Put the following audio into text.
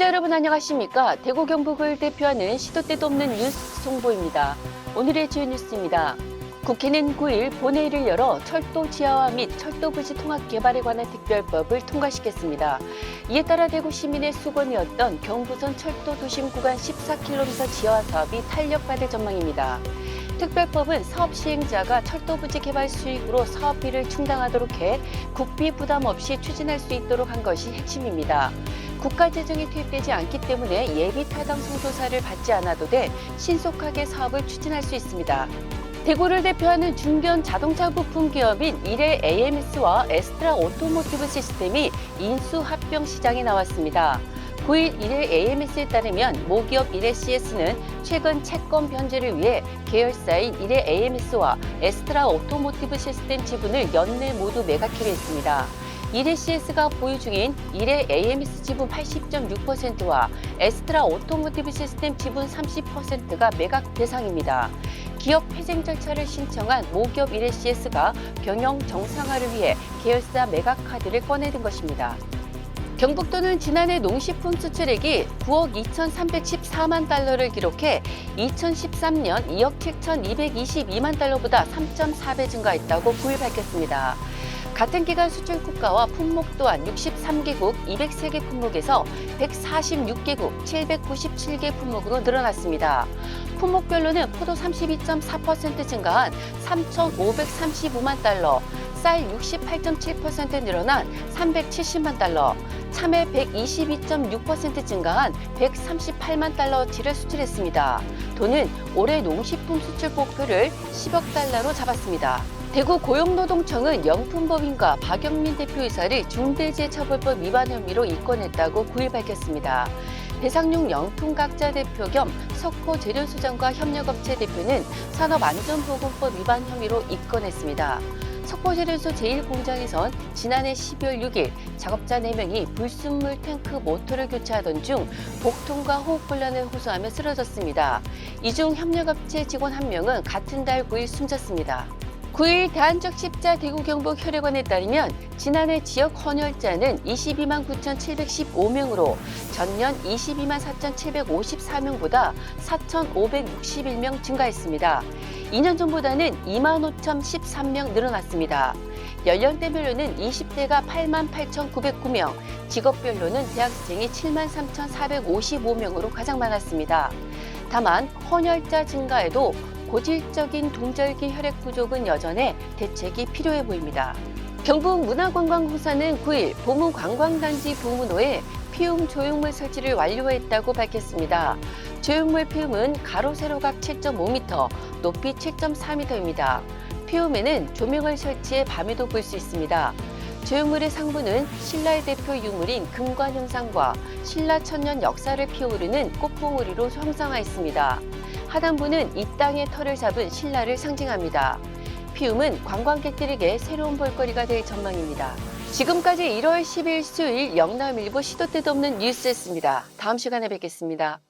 여러분 안녕하십니까? 대구 경북을 대표하는 시도 때도 없는 뉴스 송보입니다. 오늘의 주요 뉴스입니다. 국회는 9일 본회의를 열어 철도 지하화 및 철도 부지 통합 개발에 관한 특별법을 통과시켰습니다. 이에 따라 대구 시민의 수건이었던 경부선 철도 도심 구간 14km 지하화 사업이 탄력받을 전망입니다. 특별법은 사업 시행자가 철도 부지 개발 수익으로 사업비를 충당하도록 해 국비 부담 없이 추진할 수 있도록 한 것이 핵심입니다. 국가 재정이 투입되지 않기 때문에 예비 타당 성조사를 받지 않아도 돼 신속하게 사업을 추진할 수 있습니다. 대구를 대표하는 중견 자동차 부품 기업인 이레 AMS와 에스트라 오토모티브 시스템이 인수 합병 시장에 나왔습니다. 9일 이레 AMS에 따르면 모기업 이레 CS는 최근 채권 변제를 위해 계열사인 이레 AMS와 에스트라 오토모티브 시스템 지분을 연내 모두 매각하기로 했습니다. 이레 CS가 보유 중인 이레 AMS 지분 80.6%와 에스트라 오토모티브 시스템 지분 30%가 매각 대상입니다. 기업 회생 절차를 신청한 모기업 이레 CS가 경영 정상화를 위해 계열사 매각 카드를 꺼내든 것입니다. 경북도는 지난해 농식품 수출액이 9억 2,314만 달러를 기록해 2013년 2억 7,222만 달러보다 3.4배 증가했다고 9일 밝혔습니다. 같은 기간 수출 국가와 품목 또한 63개국 203개 품목에서 146개국 797개 품목으로 늘어났습니다. 품목별로는 포도 32.4% 증가한 3,535만 달러, 쌀 68.7% 늘어난 370만 달러, 참외 122.6% 증가한 138만 달러치를 수출했습니다. 도는 올해 농식품 수출 목표를 10억 달러로 잡았습니다. 대구 고용노동청은 영품법인과 박영민 대표이사를 중대재해처벌법 위반 혐의로 입건했다고 9일 밝혔습니다. 배상용 영품각자 대표 겸 석호 재료수장과 협력업체 대표는 산업안전보건법 위반 혐의로 입건했습니다. 석포재련소 제1공장에선 지난해 12월 6일 작업자 4명이 불순물 탱크 모터를 교체하던 중 복통과 호흡곤란을 호소하며 쓰러졌습니다. 이 중 협력업체 직원 1명은 같은 달 9일 숨졌습니다. 9일 대한적 십자 대구 경북 혈액원에 따르면 지난해 지역 헌혈자는 22만 9,715명으로 전년 22만 4,754명보다 4,561명 증가했습니다. 2년 전보다는 2만 5,013명 늘어났습니다. 연령대별로는 20대가 8만 8,909명, 직업별로는 대학생이 7만 3,455명으로 가장 많았습니다. 다만 헌혈자 증가에도 고질적인 동절기 혈액 부족은 여전해 대책이 필요해 보입니다. 경북 문화관광공사는 9일 보문 관광단지 부문호에 피움 조형물 설치를 완료했다고 밝혔습니다. 조형물 피움은 가로 세로각 7.5m, 높이 7.4m입니다. 피움에는 조명을 설치해 밤에도 볼 수 있습니다. 조형물의 상부는 신라의 대표 유물인 금관 형상과 신라 천년 역사를 피어오르는 꽃봉오리로 형상화했습니다. 하단부는 이 땅의 털을 잡은 신라를 상징합니다. 피움은 관광객들에게 새로운 볼거리가 될 전망입니다. 지금까지 1월 10일 수요일 영남일보 시도 때도 없는 뉴스였습니다. 다음 시간에 뵙겠습니다.